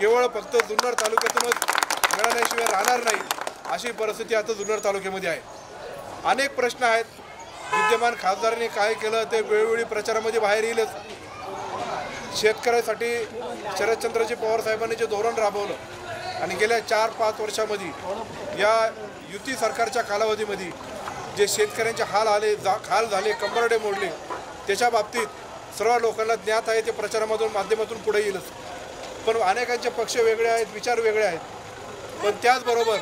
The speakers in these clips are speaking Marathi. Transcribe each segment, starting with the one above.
केवळ फक्त जुन्नर तालुक्यातूनच मिळाल्याशिवाय राहणार नाही अशी परिस्थिती आता जुन्नर तालुक्यामध्ये आहे. अनेक प्रश्न आहेत. विद्यमान खासदारांनी काय केलं ते वेळोवेळी प्रचारामध्ये बाहेर येईलच. शेतकऱ्यासाठी शरदचंद्रजी पवार साहेबांनी जे धोरण राबवलं आणि गेल्या चार पाच वर्षामध्ये या युती सरकारच्या कालावधीमध्ये जे शेतकऱ्यांचे हाल आले जा हाल झाले कंबरडे मोडले त्याच्या बाबतीत सर्व लोकांना ज्ञात आहे ते प्रचारामधून माध्यमातून पुढे येईलच. पण अनेकांचे पक्ष वेगळे आहेत विचार वेगळे आहेत. पण त्याचबरोबर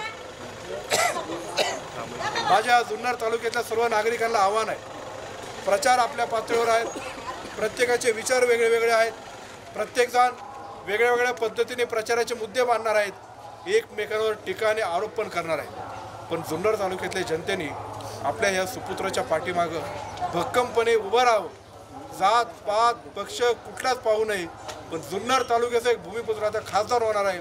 माझ्या जुन्नर तालुक्यातल्या सर्व नागरिकांना आव्हान आहे. प्रचार आपल्या पातळीवर आहेत. प्रत्येकाचे विचार वेगळे वेगळे आहेत. प्रत्येकजण वेगळ्या वेगळ्या पद्धतीने प्रचाराचे मुद्दे मांडणार आहेत. एकमेकांवर टीका आणि आरोप पण करणार आहेत. पण जुन्नर तालुक्यातल्या जनतेने आपल्या या सुपुत्राच्या पाठीमागं भक्कमपणे उभं राहावं. जात पात पक्ष कुठलाच पाहू नये. पण जुन्नर तालुक्याचा एक भूमिपुत्र आता खासदार होणार आहे.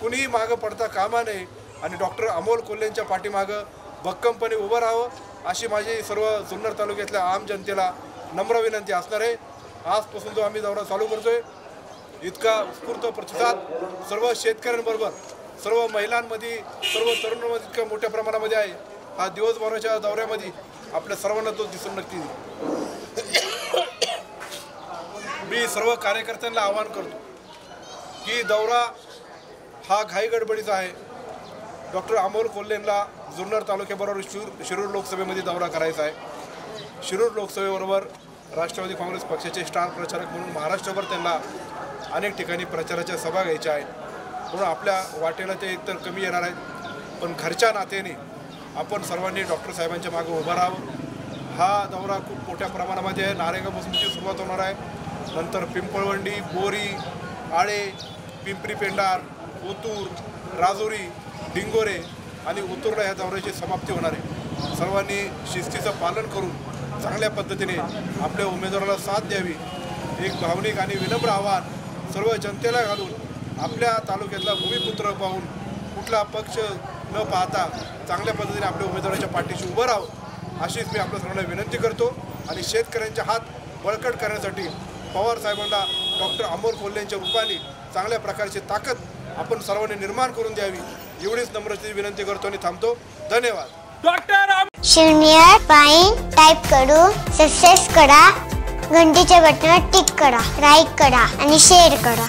कुणीही मागं पडता कामा नये आणि डॉक्टर अमोल कोल्हेंच्या पाठीमागं भक्कमपणे उभं राहावं अशी माझी सर्व जुन्नर तालुक्यातल्या आम जनतेला नम्र विनंती असणार आहे. आजपासून जो आम्ही दौरा चालू करतोय इतका उत्स्फूर्त प्रतिसाद सर्व शेतकऱ्यांबरोबर सर्व महिलांमध्ये सर्व तरुणांमध्ये इतक्या मोठ्या प्रमाणामध्ये आहे. हा दिवसभराच्या दौऱ्यामध्ये आपल्या सर्वांना तो दिसून नक्की मी सर्व कार्यकर्त्यांना आवाहन करतो की दौरा हा घाई गडबडीचा आहे. डॉक्टर अमोल कोल्हेंना जुन्नर तालुक्याबरोबर शिरूर शिरूर लोकसभेमध्ये दौरा करायचा आहे. शिरूर लोकसभेबरोबर राष्ट्रवादी काँग्रेस पक्षाचे स्टार प्रचारक म्हणून महाराष्ट्रभर त्यांना अनेक ठिकाणी प्रचाराच्या सभा घ्यायच्या आहेत. म्हणून आपल्या वाटेला ते एकतर कमी येणार आहेत. पण घरच्या नात्याने आपण सर्वांनी डॉक्टर साहेबांच्या मागे उभं राहावं. हा दौरा खूप मोठ्या प्रमाणामध्ये आहे. नारेगाव त्याची सुरुवात होणार आहे. नंतर पिंपळवंडी बोरी आळे पिंपरी पेंडार ओतूर राजुरी डिंगोरे आणि उतुरला ह्या दौऱ्याची समाप्ती होणार आहे. सर्वांनी शिस्तीचं पालन करून चांगल्या पद्धतीने आपल्या उमेदवाराला साथ द्यावी. एक भावनिक आणि विनम्र आव्हान सर्व जनतेला घालून आपल्या तालुक्यातला भूमिपुत्र पाहून कुठला पक्ष न पाहता चांगल्या पद्धतीने आपल्या उमेदवाराच्या पाठीशी उभं राहावं अशीच मी आपल्या सर्वांना विनंती करतो. आणि शेतकऱ्यांचे हात बळकट करण्यासाठी पवार साहेबांना डॉक्टर अमोल कोल्हेंच्या रूपाने चांगल्या प्रकारची ताकद आपण सर्वांनी निर्माण करून द्यावी एवढीच नम्रतेची विनंती करतो आणि थांबतो. धन्यवाद. डॉक्टर शून्य पाईन टाईप करून सक्सेस करा घंटीच्या बटनावर टिक करा लाईक करा आणि शेअर करा.